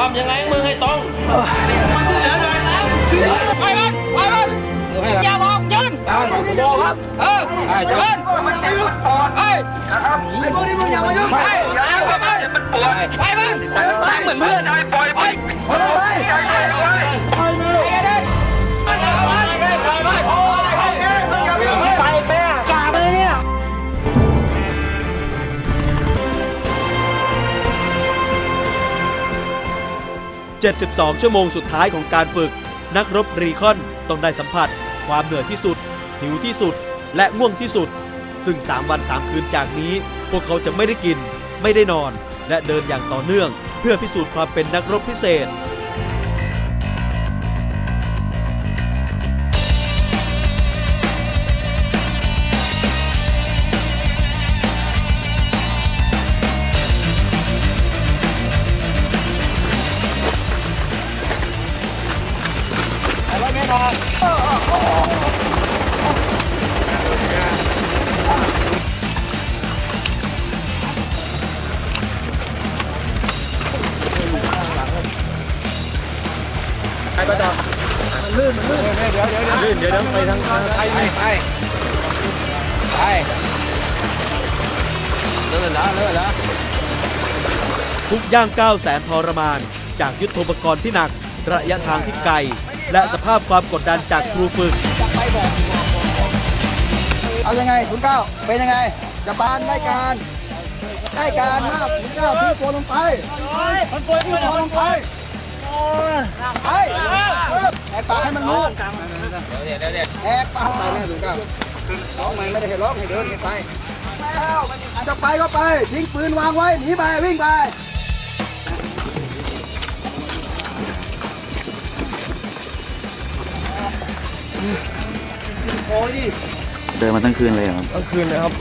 ความยังไงมึงให้ตรงไปมันไปมันอย่าบอกยืนครับ เออยืนเฮ้ยไอ้พวกนี้มึงอย่ามายุ่งไปไปไปมันปวดไปมึงไปเหมือนเพื่อนปล่อยไปปล่อยไปไปเล 72 ชั่วโมงสุดท้ายของการฝึก นักรบรีคอนต้องได้สัมผัส ความเหนื่อยที่สุด หิวที่สุด และง่วงที่สุด ซึ่ง 3 วัน 3 คืนจากนี้ พวกเขาจะไม่ได้กิน ไม่ได้นอน และเดินอย่างต่อเนื่อง เพื่อพิสูจน์ความเป็นนักรบพิเศษ ต่ไปต่อมัลื่นมันลื่นเดี๋ยวเดี๋ยวเดี๋ยวลื่นเดี๋ยวเดี๋ไปทางไปไปไปไลื่อนละเลื่อนละวทุกย่างก้าวแสนทรมาน จากยุทธภพกรณ์ที่หนัก ระยะทางที่ไกล และสภาพความกดดันจากครูฝึก เอายังไงคุณเก้าเป็นยังไงจะบานได้การได้การมากคุณเก้าทิ้งตัวลงไปทิ้งตัวลงไปไปแหกปากให้มันรู้แหกปากไปแม่คุณเก้าร้องไมไม่ได้ให้ร้องให้เดินให้ไปแล้วจะไปก็ไปทิ้งปืนวางไว้หนีไปวิ่งไป เดินมาทั้งคืนเลยเหรอครับกลางคืนนะครับ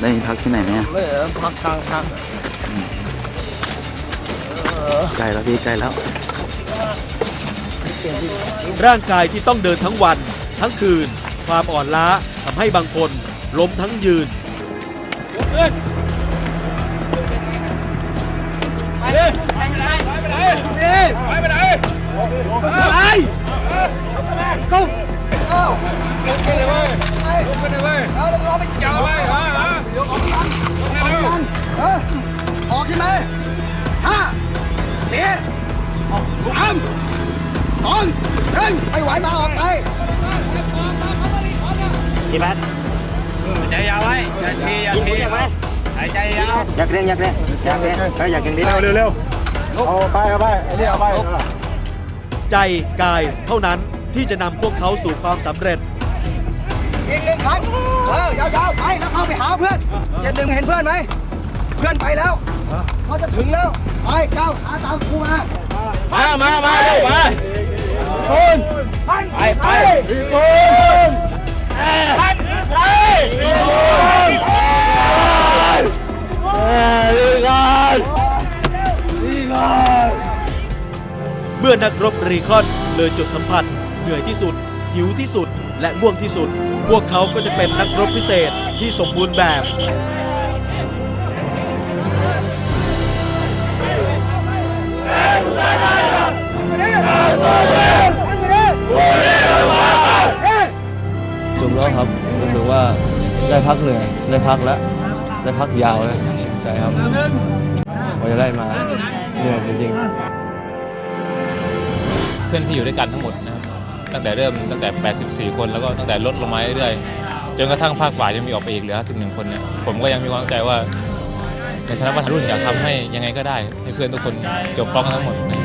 ได้พักที่ไหนไหมอะไม่พักทางพักใกล้แล้วพี่ใกล้แล้ว ร่างกายที่ต้องเดินทั้งวัน ทั้งคืน ความอ่อนล้าทำให้บางคนล้มทั้งยืนเไม่ไหวมาออกไปใจยาวไว้อย่าทีอย่าทีหายใจยาวอยากเล่นอยากเล่นอยากเล่นเฮ้ยอยากอย่างนี้เร็วเร็วเอาไปเอาไปไอ้นี่เอาไปใจกายเท่านั้นที่จะนำพวกเขาสู่ความสำเร็จอีกหนึ่งครั้งเออยาวๆไปแล้วเข้าไปหาเพื่อนจะดึงเห็นเพื่อนไหมเพื่อนไปแล้วเขาจะถึงแล้วไปก้าวขาตามครูมามามามาเร็วมา ไปไปีมนเมื่อนักรบรีคอนเลยจุดสัมผัสเหนื่อยที่สุด หิวที่สุดและง่วงที่สุด พวกเขาก็จะเป็นนักรบพิเศษที่สมบูรณ์แบบ แล้วครับ รู้สึกว่าได้พักเหนื่อยได้พักแล้ว ได้พักยาวเลยใจครับว่าจะได้มาเหนื่อยจริงๆ เพื่อนที่อยู่ด้วยกันทั้งหมดนะครับตั้งแต่เริ่มตั้งแต่ 84 คนแล้วก็ตั้งแต่ลดลงมาเรื่อยๆจนกระทั่งภาคบ่ายยังมีออกไปอีกเหลือ 51 คนเนี่ยผมก็ยังมีความใจว่าในฐานะประธานรุ่นอยากทำให้ยังไงก็ได้ ให้เพื่อนทุกคนจบพร้อมกันทั้งหมดนะ